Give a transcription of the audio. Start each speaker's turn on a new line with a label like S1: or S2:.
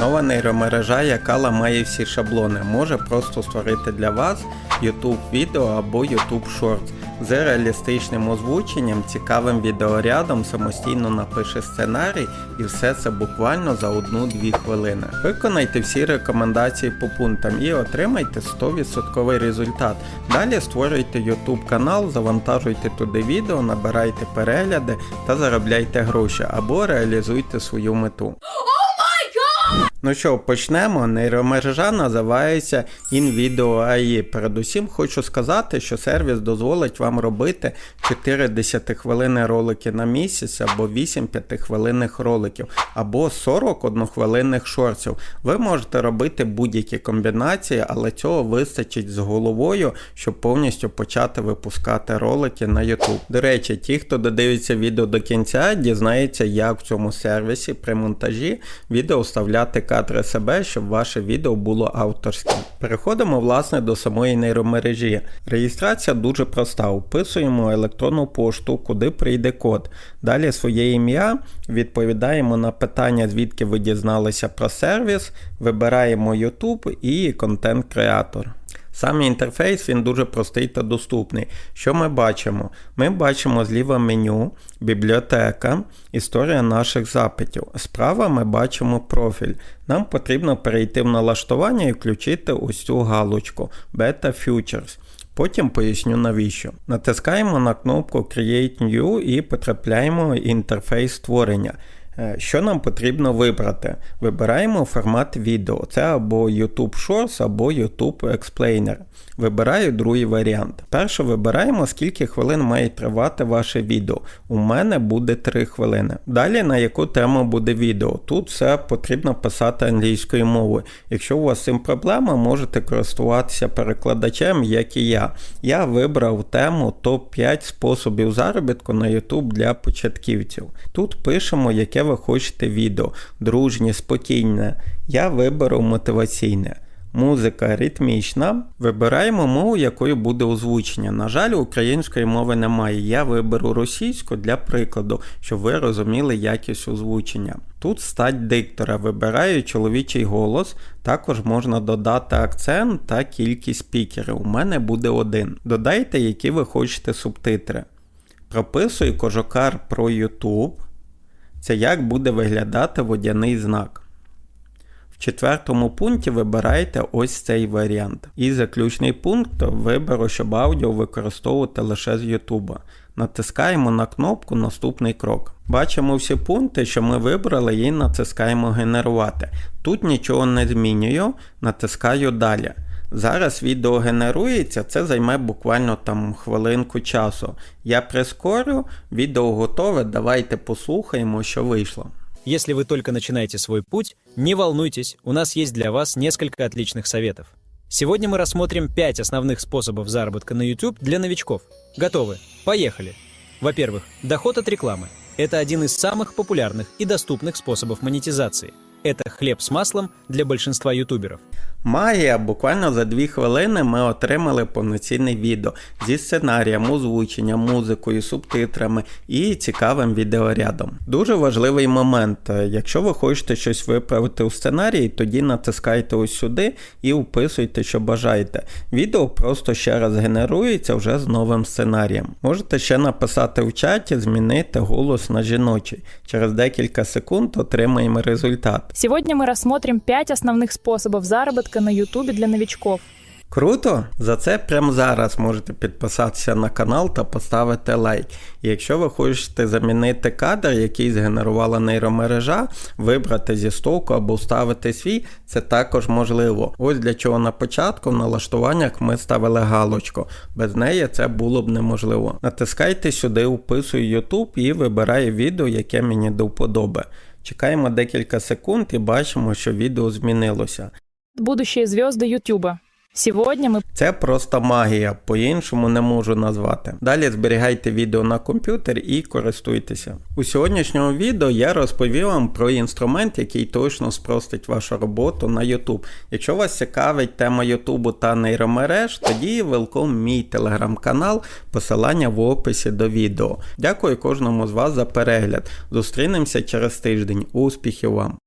S1: Нова нейромережа, яка ламає всі шаблони, може просто створити для вас YouTube відео або YouTube Shorts з реалістичним озвученням, цікавим відеорядом, самостійно напише сценарій і все це буквально за 1-2 хвилини. Виконайте всі рекомендації по пунктам і отримайте 100% результат. Далі створюйте YouTube канал, завантажуйте туди відео, набирайте перегляди та заробляйте гроші або реалізуйте свою мету. Ну що, почнемо. Нейромережа називається InVideo.ai. Передусім хочу сказати, що сервіс дозволить вам робити 4 10 хвилини ролики на місяць, або 8 5 хвилинних роликів, або 40 однохвилинних шортів. Ви можете робити будь-які комбінації, але цього вистачить з головою, щоб повністю почати випускати ролики на YouTube. До речі, ті, хто додивиться відео до кінця, дізнається, як в цьому сервісі при монтажі відео вставляти кадри себе, щоб ваше відео було авторським. Переходимо власне до самої нейромережі. Реєстрація дуже проста. Вписуємо електронну пошту, куди прийде код. Далі своє ім'я, відповідаємо на питання, звідки ви дізналися про сервіс, вибираємо YouTube і контент-креатор. Сам інтерфейс він дуже простий та доступний. Що ми бачимо? Ми бачимо зліва меню, бібліотека, історія наших запитів. Справа ми бачимо профіль. Нам потрібно перейти в налаштування і включити ось цю галочку Beta Futures. Потім поясню навіщо. Натискаємо на кнопку Create New і потрапляємо в інтерфейс створення. Е, Що нам потрібно вибрати? Вибираємо формат відео. Це або YouTube Shorts, або YouTube Explainer. Вибираю другий варіант. Перше вибираємо, скільки хвилин має тривати ваше відео. У мене буде 3 хвилини. Далі на яку тему буде відео. Тут все потрібно писати англійською мовою. Якщо у вас з цим проблема, можете користуватися перекладачем, як і я. Я вибрав тему топ-5 способів заробітку на YouTube для початківців. Тут пишемо, яке ви хочете відео. Дружнє, спокійне. Я виберу мотиваційне. Музика ритмічна. Вибираємо мову, якою буде озвучення. На жаль, української мови немає. Я виберу російську для прикладу, щоб ви розуміли якість озвучення. Тут стать диктора. Вибираю чоловічий голос. Також можна додати акцент та кількість спікерів. У мене буде один. Додайте, які ви хочете субтитри. Прописую кожокар про YouTube. Це як буде виглядати водяний знак. В четвертому пункті вибираєте ось цей варіант. І заключний пункт виберу, щоб аудіо використовувати лише з YouTube. Натискаємо на кнопку Наступний крок. Бачимо всі пункти, що ми вибрали, і натискаємо Генерувати. Тут нічого не змінюю, натискаю далі. Зараз відео генерується, це займе буквально там хвилинку часу. Я прискорю, відео готове, давайте послухаємо, що вийшло.
S2: Если вы только начинаете свой путь, не волнуйтесь, у нас есть для вас несколько отличных советов. Сегодня мы рассмотрим 5 основных способов заработка на YouTube для новичков. Готовы? Поехали! Во-первых, доход от рекламы. Это один из самых популярных и доступных способов монетизации. Это хлеб с маслом для большинства ютуберов.
S1: Магія, буквально за 2 хвилини ми отримали повноцінне відео зі сценарієм, озвученням, музикою, субтитрами і цікавим відеорядом. Дуже важливий момент. Якщо ви хочете щось виправити у сценарії, тоді натискайте ось сюди і вписуйте, що бажаєте. Відео просто ще раз генерується вже з новим сценарієм. Можете ще написати в чаті, змінити голос на жіночий. Через декілька секунд отримаємо результат.
S3: Сегодня мы рассмотрим 5 основных способов заработка на YouTube для новичков.
S1: Круто! За це прямо зараз можете підписатися на канал та поставити лайк. І якщо ви хочете замінити кадр, який згенерувала нейромережа, вибрати зі стовку або вставити свій, це також можливо. Ось для чого на початку в налаштуваннях ми ставили галочку. Без неї це було б неможливо. Натискайте сюди, вписую YouTube і вибираю відео, яке мені до вподоби. Чекаємо декілька секунд і бачимо, що відео змінилося.
S3: Будущие звезды YouTube. Сегодня мы
S1: Це просто магія, по-іншому не можу назвати. Далі зберігайте відео на комп'ютер і користуйтеся. У сьогоднішньому відео я розповів вам про інструмент, який точно спростить вашу роботу на YouTube. Якщо вас цікавить тема YouTube та нейромереж, тоді велком мій телеграм-канал, посилання в описі до відео. Дякую кожному з вас за перегляд. Зустрінемося через тиждень. Успіхів вам!